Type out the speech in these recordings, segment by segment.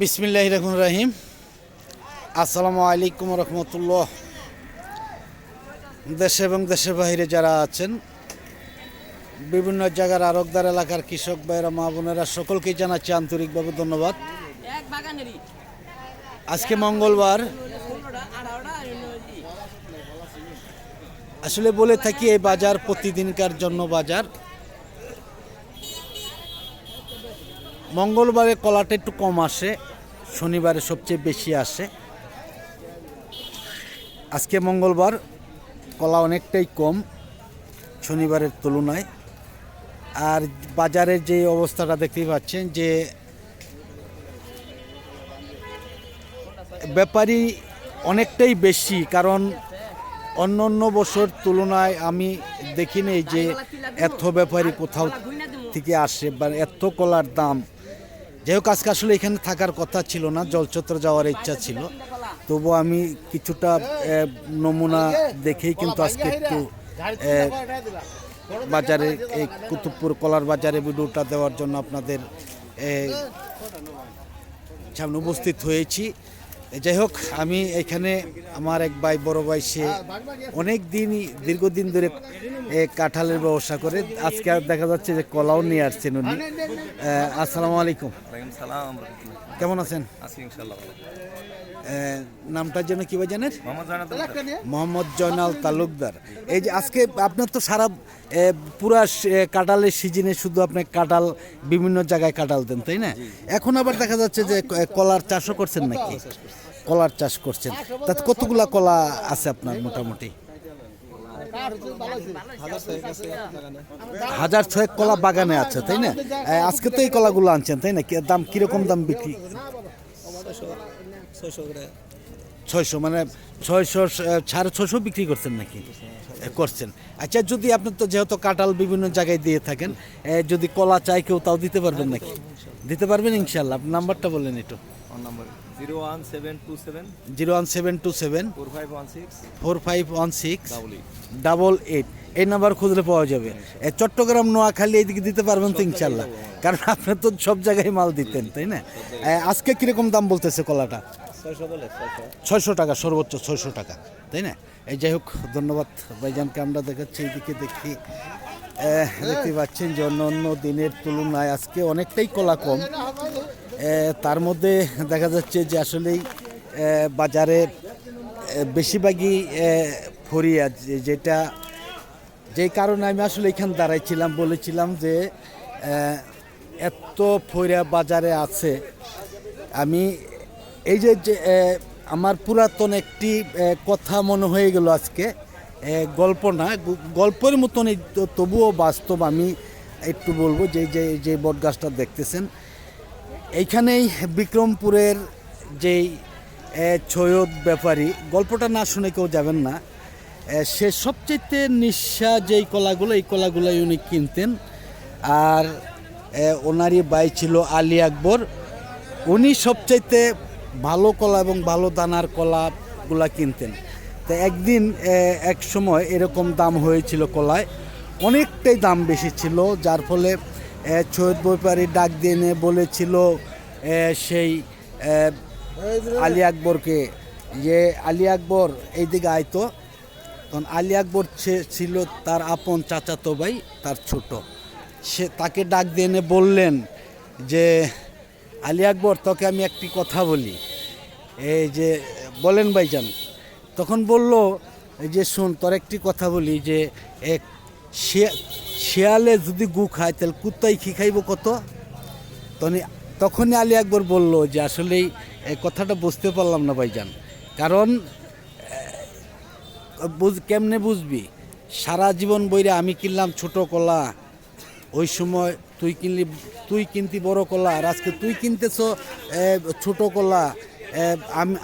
বিসমিল্লাহ রহমান রাহিম। আসসালামু আলাইকুম রহমতুল্লাহ। দেশে এবং দেশের বাইরে যারা আছেন বিভিন্ন জায়গার আরকদার এলাকার কৃষক ভাইয়েরা মা বোনেরা সকলকেই জানাচ্ছি আন্তরিকভাবে ধন্যবাদ। আজকে মঙ্গলবার। আসলে বলে থাকি এই বাজার প্রতিদিনকার জন্য বাজার। মঙ্গলবারে কলাটা একটু কম আসে, শনিবারে সবচেয়ে বেশি আসে। আজকে মঙ্গলবার কলা অনেকটাই কম শনিবারের তুলনায়। আর বাজারের যে অবস্থাটা দেখতেই পাচ্ছেন যে, ব্যাপারী অনেকটাই বেশি, কারণ অন্য অন্য বছর তুলনায় আমি দেখিনি যে এত ব্যাপারী কোথাও থেকে আসে বা এত কলার দাম। যাই আজকে আসলে এখানে থাকার কথা ছিল না জলচত্র যাওয়ার ইচ্ছা ছিল। তবু আমি কিছুটা নমুনা দেখেই কিন্তু আজকে একটু বাজারে এই কুতুবপুর কলার বাজারে ভিডিওটা দেওয়ার জন্য আপনাদের সামনে উপস্থিত হয়েছি। যাই হোক আমি এখানে আমার এক ভাই বড় ভাই সে অনেক দিনই দীর্ঘদিন ধরে কাঁঠালের ব্যবসা করে। আজকে আর দেখা যাচ্ছে যে কলাও নিয়ে আসছেন উনি। আসসালামু আলাইকুম। কেমন আছেন? আছি ইনশাল্লাহ ভালো নামটার জন্য কি ভাই জানেন মোহাম্মদ জয়নাল তালুকদার। এই যে আজকে আপনার তো সারা পুরা কাঁঠালের সিজনে শুধু আপনি কাঁঠাল বিভিন্ন জায়গায় কাঁঠাল দেন তাই না? এখন আবার দেখা যাচ্ছে যে কলার চাষও করছেন নাকি? কলার চাষ করছেন। তাতে কতগুলা কলা আছে আপনার মোটামুটি? হাজার ছয়েক কলা বাগানে আছে তাই না? আজকে তো এই কলাগুলো আনছেন তাই না? দাম কীরকম দাম বিক্রি? ছয়শো মানে ছয়শো সাড়ে ছশো বিক্রি করছেন নাকি? করছেন। আচ্ছা যদি আপনি তো যেহেতু কাঁঠাল বিভিন্ন জায়গায় দিয়ে থাকেন যদি কলা চাই কেউ তাও দিতে পারবেন নাকি? দিতে পারবেন ইনশাল্লাহ আপনি নাম্বারটা বললেন একটু। Number zero one seven two seven. Zero one seven two seven. Four five one six. Four five one six. Double eight. Double eight. এই নাম্বার খুঁজলে পাওয়া যাবে। চট্টগ্রাম নোয়াখালী এইদিকে দিতে পারবেন তো ইনশাল্লাহ কারণ আপনি তো সব জায়গায় মাল দিতেন তাই না? আজকে কীরকম দাম বলতেছে কলাটা? ছয়শো টাকা, সর্বোচ্চ ছয়শো টাকা, তাই না? এই যাই হোক, ধন্যবাদ ভাইজানকে, আমরা দেখাচ্ছি এইদিকে দেখি। দেখতে পাচ্ছেন যে অন্য অন্য দিনের তুলনায় আজকে অনেকটাই কলা কম তার মধ্যে দেখা যাচ্ছে যে আসলেই বাজারে বেশিরভাগই ফরিয়া যেটা যেই কারণে আমি আসলে এখানে দাঁড়াইছিলাম, বলেছিলাম যে এত ফরিয়া বাজারে আছে। আমি এই যে আমার পুরাতন একটি কথা মনে হয়ে গেল আজকে। গল্প না গল্পের মতন তবুও বাস্তব আমি একটু বলব যে যে যে বট গাছটা দেখতেছেন। এইখানেই বিক্রমপুরের যেই এ, সৈয়দ ব্যাপারী গল্পটা না শুনে কেউ যাবেন না। সে সবচেয়ে নিঃসা যেই কলাগুলো এই কলাগুলোই উনি কিনতেন। আর ওনারই বাই ছিল আলী আকবর। উনি সবচাইতে ভালো কলা এবং ভালো দানার কলাগুলা কিনতেন। তো একদিন এক সময় এরকম দাম হয়েছিল কলায়। অনেকটাই দাম বেশি ছিল যার ফলে এ, সৈয়দ ব্যাপারী ডাক দিয়ে এনে বলেছিল সেই আলী আকবরকে যে আলী আকবর এইদিকে আইতো তখন আলী আকবর ছিল তার আপন চাচাতো ভাই তার ছোট। সে তাকে ডাক দিয়ে এনে বললেন যে আলী আকবর, তোকে আমি একটি কথা বলি। এই যে, বলেন ভাইজান, তখন বলল যে শুন, তোর একটি কথা বলি যে, এক শেয়ালে যদি গু খায়, তাহলে কুত্তাই খি খাইব কত? তখনই তখনই আলী আকবর বলল যে, আসলেই এই কথাটা বুঝতে পারলাম না ভাইজান। কারণ বুঝ, কেমনে বুঝবি? সারা জীবন বইরে আমি কিনলাম ছোট কলা। ওই সময় তুই কিনলি, তুই কিনতি বড় কলা, আর আজকে তুই কিনতেছ ছোট কলা আমি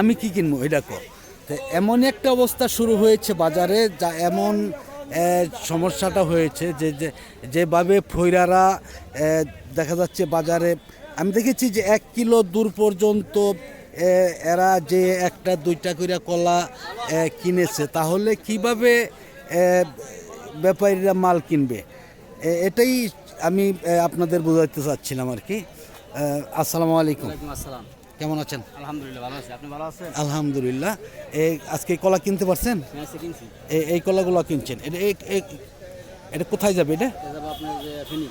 আমি কি কিনবো, এটা কর তো এমন একটা অবস্থা শুরু হয়েছে বাজারে, যা এমন সমস্যাটা হয়েছে যে যেভাবে ফৈরারা দেখা যাচ্ছে বাজারে, আমি দেখেছি যে এক কিলো দূর পর্যন্ত এরা যে একটা, দুইটা করে কলা কিনেছে, তাহলে কীভাবে ব্যাপারীরা মাল কিনবে? এটাই আমি আপনাদের বোঝাতে চাচ্ছিলাম আর কি। আসসালামু আলাইকুম। আসসালাম। কেমন আছেন? আলহামদুলিল্লাহ ভালো আছি। আপনি ভালো আছেন? আলহামদুলিল্লাহ। এই আজকে কলা কিনতে পারছেন? হ্যাঁ এই এই কলাগুলো কিনছেন। এটা এই- এই- এটা কোথায় যাবে এটা? আপনার যে ফেনি।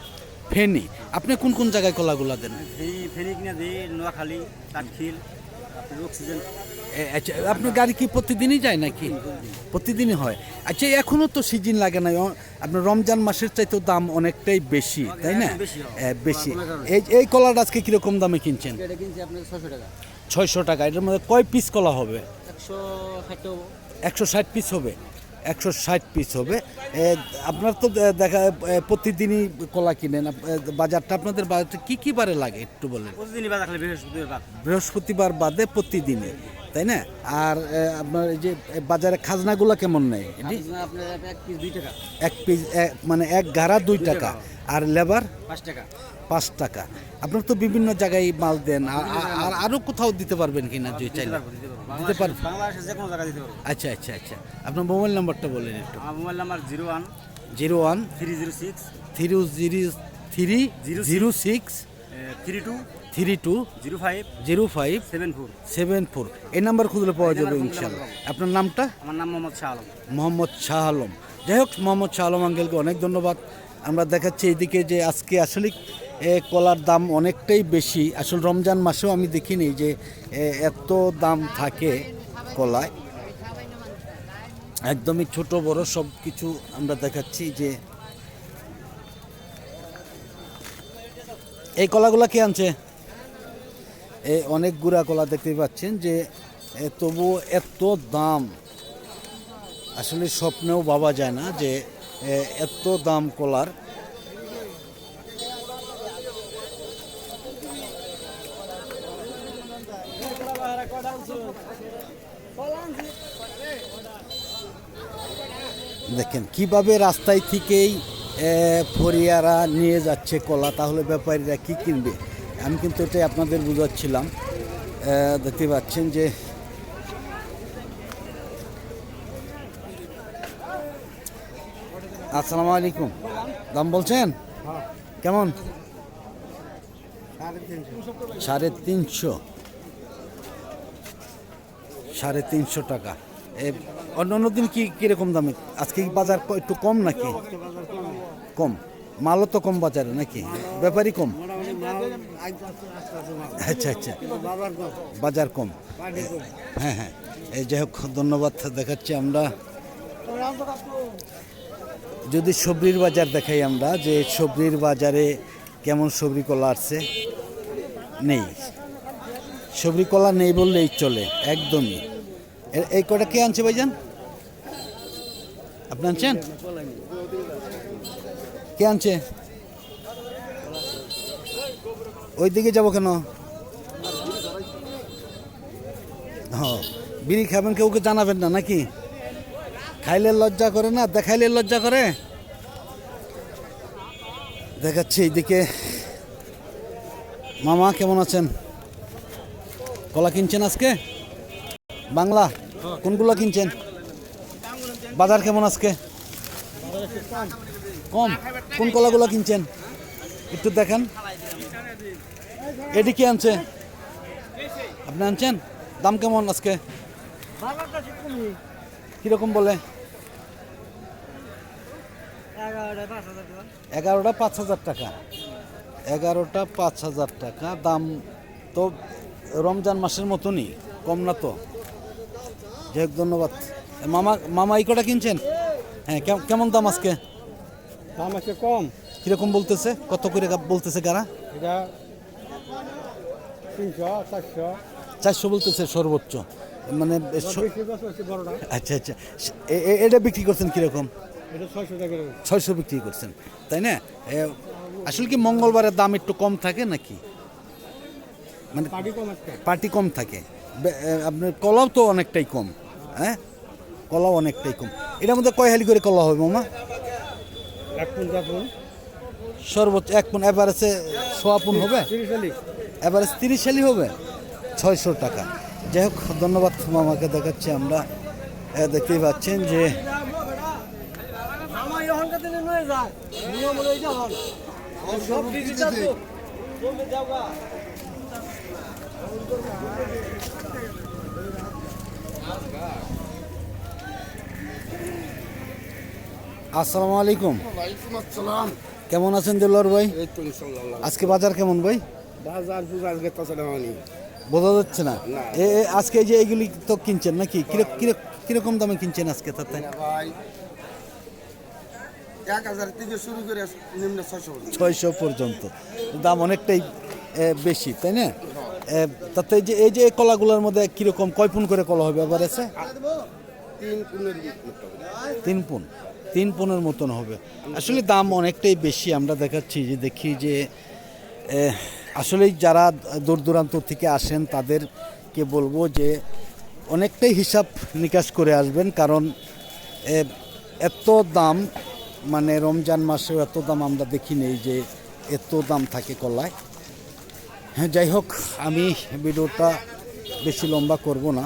ফেনি। আপনি কোন কোন জায়গায় কলাগুলো দেন? ফেনি ফেনি কিনে দিই নোয়াখালী কাঠখিল আপনার অক্সিজেন। আচ্ছা আপনার গাড়ি কি প্রতিদিনই যায় নাকি? প্রতিদিনই হয়। আচ্ছা এখনও তো সিজন লাগে না আপনার রমজান মাসের চাইতেও দাম অনেকটাই বেশি তাই না? বেশি হয়। বেশি। এই এই কলাটা আজকে কীরকম দামে কিনছেন? ছয়শো টাকা। এটার মধ্যে কয় পিস কলা হবে? একশো ষাট পিস হবে। একশো ষাট পিস হবে। আপনার তো দেখা প্রতিদিনই কলা কিনেন। বাজারটা আপনাদের বাজারটা কী কী বারে লাগে একটু বলেন? বৃহস্পতিবার বাদে প্রতিদিনে। তাই না? আর আপনার এই যে বাজারে খাজনাগুলো কেমন নেয় এক পিস এক মানে এক গাড়া দুই টাকা। আর লেবার? পাঁচ টাকা। পাঁচ টাকা। আপনার তো বিভিন্ন জায়গায় মাল দেন। আর- আর- আর আরও কোথাও দিতে পারবেন কিনা যদি চাইলে দিতে পারব দিতে পারব। দিতে পারব বাংলাদেশে- বাংলাদেশে যে কোনো জায়গা দিতে পারব। আচ্ছা আচ্ছা আচ্ছা। আপনার মোবাইল নাম্বারটা বলেন একটু। আমার mobile number zero one zero one three zero six three zero three zero six three two three two zero five zero five seven four seven four. এই নাম্বার খুঁজলে পাওয়া যাবে ইনশাল্লাহ। আপনার নামটা? আমার নাম মোহাম্মদ শাহ আলম। মোহাম্মদ শাহ আলম। যাই হোক মোহাম্মদ শাহ আলম আঙ্কেলকে অনেক ধন্যবাদ। আমরা দেখাচ্ছি এইদিকে যে আজকে আসলে কলার দাম অনেকটাই বেশি। আসলে রমজান মাসেও আমি দেখিনি যে এত দাম থাকে কলায়। একদমই ছোট বড় সব কিছু আমরা দেখাচ্ছি যে এই কলাগুলো কে আনছে? এ অনেক গুড়া কলা দেখতে পাচ্ছেন যে এ, তবুও এত দাম। আসলে স্বপ্নেও ভাবা যায় না যে এত দাম কলার। দেখেন কীভাবে রাস্তায় থেকেই ফরিয়ারা নিয়ে যাচ্ছে কলা, তাহলে ব্যাপারীরা কি কিনবে? আমি কিন্তু এটাই আপনাদের বুঝাচ্ছিলাম। দেখতে পাচ্ছেন যে আসসালামু আলাইকুম। দাম বলছেন? কেমন? সাড়ে তিনশো। সাড়ে তিনশো টাকা। অন্য অন্য দিন কি, কীরকম দামে? আজকে বাজার একটু কম নাকি? কম? মালও তো কম বাজারে নাকি? ব্যাপারই কম? আচ্ছা আচ্ছা। বাজার কম। হ্যাঁ হ্যাঁ। এই যাই হোক, ধন্যবাদ দেখাচ্ছি আমরা। যদি সবরির বাজার দেখাই আমরা, যে সবরির বাজারে কেমন সবরি কলা আসছে? নেই। সবরি কলা নেই বললেই চলে, একদমই। এই কটা কে আনছে ভাইজান? আপনি আনছেন? কে আনছে? ওই দিকে যাব কেন? হ্যাঁ বিড়ি খাবেন, কেউ কে জানাবেন না নাকি? খাইলে লজ্জা করে না? দেখাইলে লজ্জা করে? দেখাচ্ছি এইদিকে। মামা, কেমন আছেন? কলা কিনছেন আজকে? বাংলা, কোনগুলো কিনছেন? বাজার কেমন আজকে? কম। কোন কলাগুলো কিনছেন? একটু দেখেন। এটি কি আনছে? আপনি আনছেন? দাম কেমন আজকে? কীরকম বলে? এগারোটা পাঁচ হাজার টাকা। এগারোটা পাঁচ হাজার টাকা। দাম তো রমজান মাসের মতনই, কম না তো? যাই ধন্যবাদ। মামা মামা এই কটা কিনছেন? হ্যাঁ কেম- কেমন দাম আজকে? দাম আছে কম। কীরকম বলতেছে? কত করে বলতেছে গাড়া? এটা তিনশো চারশো। চারশো বলতেছে সর্বোচ্চ। মানে আচ্ছা আচ্ছা। এটা বিক্রি করছেন কীরকম? ছয়শো বিক্রি করছেন তাই না? আসলে কি মঙ্গলবারের দাম একটু কম থাকে নাকি? মানে পাটি কম আছে। পার্টি কম থাকে। আপনার কলাও তো অনেকটাই কম হ্যাঁ? কলাও অনেকটাই কম। এটার মধ্যে কয় হালি করে কলা হবে মামা? এক পুন চার সর্বোচ্চ এক পুন এভারেজে সোয়া পুন হবে? এভারেজ তিরিশ হালি হবে? ছয়শো টাকা। যাই হোক ধন্যবাদ মামাকে দেখাচ্ছি আমরা। দেখতেই পাচ্ছেন যে আমার এখানকার দিনে নয় যায় নিয়ম হলো এইটা হল সব ডিজিটাল তো আসসালামু আলাইকুম। ওয়ালাইকুম আসসালাম। কেমন আছেন দিলর ভাই? আজকে বাজার কেমন ভাই? বাজার মানে বোঝা যাচ্ছে না। এ আজকে যে এগুলি তো কিনছেন নাকি? কিরক- কিরক- কীরকম দামে কিনছেন আজকে তাতে? ভাই এক হাজার থেকে শুরু করে নিম্ন ছয়শো পর্যন্ত। দাম অনেকটাই বেশি তাই না? তাতে এই যে এই যে কলাগুলোর মধ্যে কীরকম কয় পুন করে কলা হবে আবার আছে তিন তিন পুন। তিন পুনের মতন হবে। আসলে দাম অনেকটাই বেশি। আমরা দেখাচ্ছি যে দেখি যে আসলেই যারা দূর দূরান্ত থেকে আসেন তাদেরকে বলব যে অনেকটাই হিসাব নিকাশ করে আসবেন। কারণ এত দাম মানে রমজান মাসেও এত দাম আমরা দেখি নেই যে এত দাম থাকে কলায়। হ্যাঁ যাই হোক, আমি ভিডিওটা বেশি লম্বা করব না।